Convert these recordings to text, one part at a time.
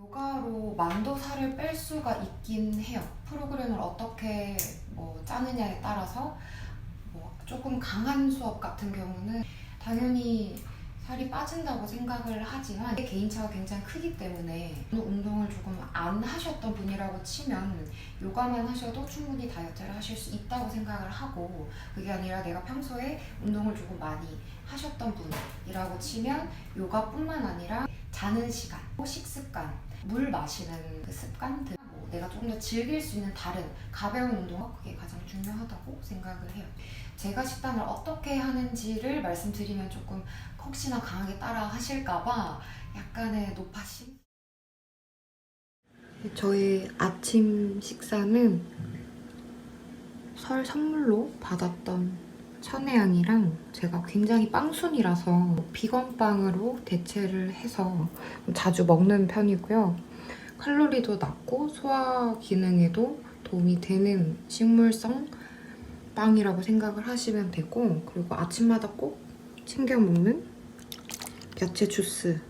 요가로 만도 살을 뺄 수가 있긴 해요. 프로그램을 어떻게 뭐 짜느냐에 따라서 뭐 조금 강한 수업 같은 경우는 당연히 살이 빠진다고 생각을 하지만 개인차가 굉장히 크기 때문에 운동을 조금 안 하셨던 분이라고 치면 요가만 하셔도 충분히 다이어트를 하실 수 있다고 생각을 하고 그게 아니라 내가 평소에 운동을 조금 많이 하셨던 분이라고 치면 요가뿐만 아니라 자는 시간, 식습관, 물 마시는 그 습관들 뭐 내가 조금 더 즐길 수 있는 다른 가벼운 운동 그게 가장 중요하다고 생각을 해요. 제가 식단을 어떻게 하는지를 말씀드리면 조금 혹시나 강하게 따라 하실까봐 약간의 노파심? 저희 아침 식사는 설 선물로 받았던 천혜향이랑 제가 굉장히 빵순이라서 비건빵으로 대체를 해서 자주 먹는 편이고요. 칼로리도 낮고 소화 기능에도 도움이 되는 식물성 빵이라고 생각을 하시면 되고 그리고 아침마다 꼭 챙겨 먹는 야채 주스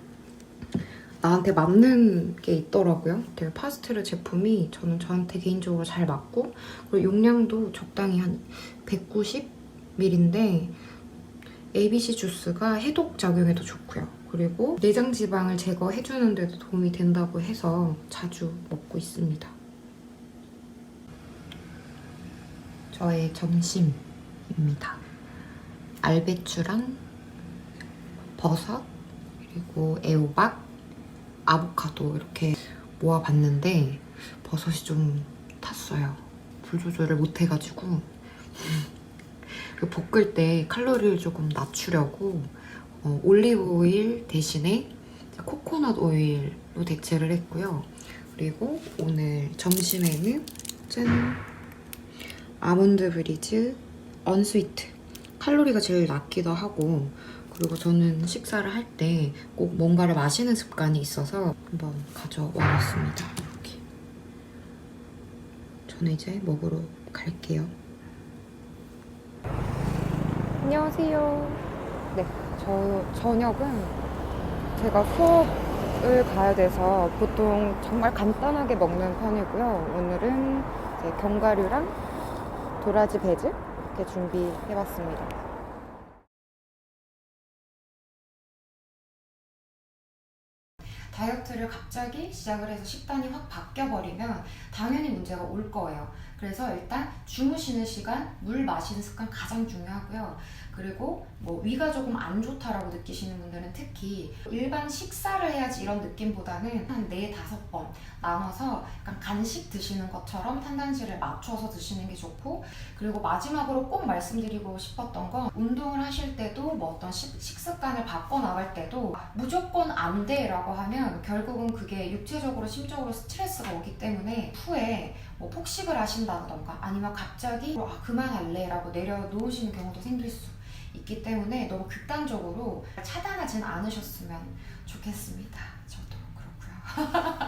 나한테 맞는 게 있더라고요. 되게 파스트르 제품이 저는 저한테 개인적으로 잘 맞고 그리고 용량도 적당히 한 190ml인데 ABC 주스가 해독 작용에도 좋고요. 그리고 내장 지방을 제거해주는 데도 도움이 된다고 해서 자주 먹고 있습니다. 저의 점심입니다. 알배추랑 버섯 그리고 애호박, 아보카도 이렇게 모아봤는데 버섯이 좀 탔어요. 불 조절을 못해가지고 볶을 때 칼로리를 조금 낮추려고 어, 올리브 오일 대신에 코코넛 오일로 대체를 했고요. 그리고 오늘 점심에는 짠 아몬드 브리즈 언스위트 칼로리가 제일 낮기도 하고 그리고 저는 식사를 할 때 꼭 뭔가를 마시는 습관이 있어서 한번 가져와 봤습니다. 이렇게 저는 이제 먹으러 갈게요. 안녕하세요. 네, 저 저녁은 제가 수업을 가야 돼서 보통 정말 간단하게 먹는 편이고요. 오늘은 견과류랑 도라지 배즙 이렇게 준비해봤습니다. 다이어트를 갑자기 시작을 해서 식단이 확 바뀌어버리면 당연히 문제가 올 거예요. 그래서 일단 주무시는 시간, 물 마시는 습관 가장 중요하고요. 그리고 뭐 위가 조금 안 좋다라고 느끼시는 분들은 특히 일반 식사를 해야지 이런 느낌보다는 한 네 다섯 번 나눠서 약간 간식 드시는 것처럼 탄단지를 맞춰서 드시는 게 좋고 그리고 마지막으로 꼭 말씀드리고 싶었던 건 운동을 하실 때도 뭐 어떤 식, 식습관을 바꿔 나갈 때도 무조건 안 돼라고 하면 결국은 그게 육체적으로 심적으로 스트레스가 오기 때문에 후에 뭐 폭식을 하신다던가 아니면 갑자기 아, 그만할래 라고 내려놓으시는 경우도 생길 수 있기 때문에 너무 극단적으로 차단하진 않으셨으면 좋겠습니다. 저도 그렇고요.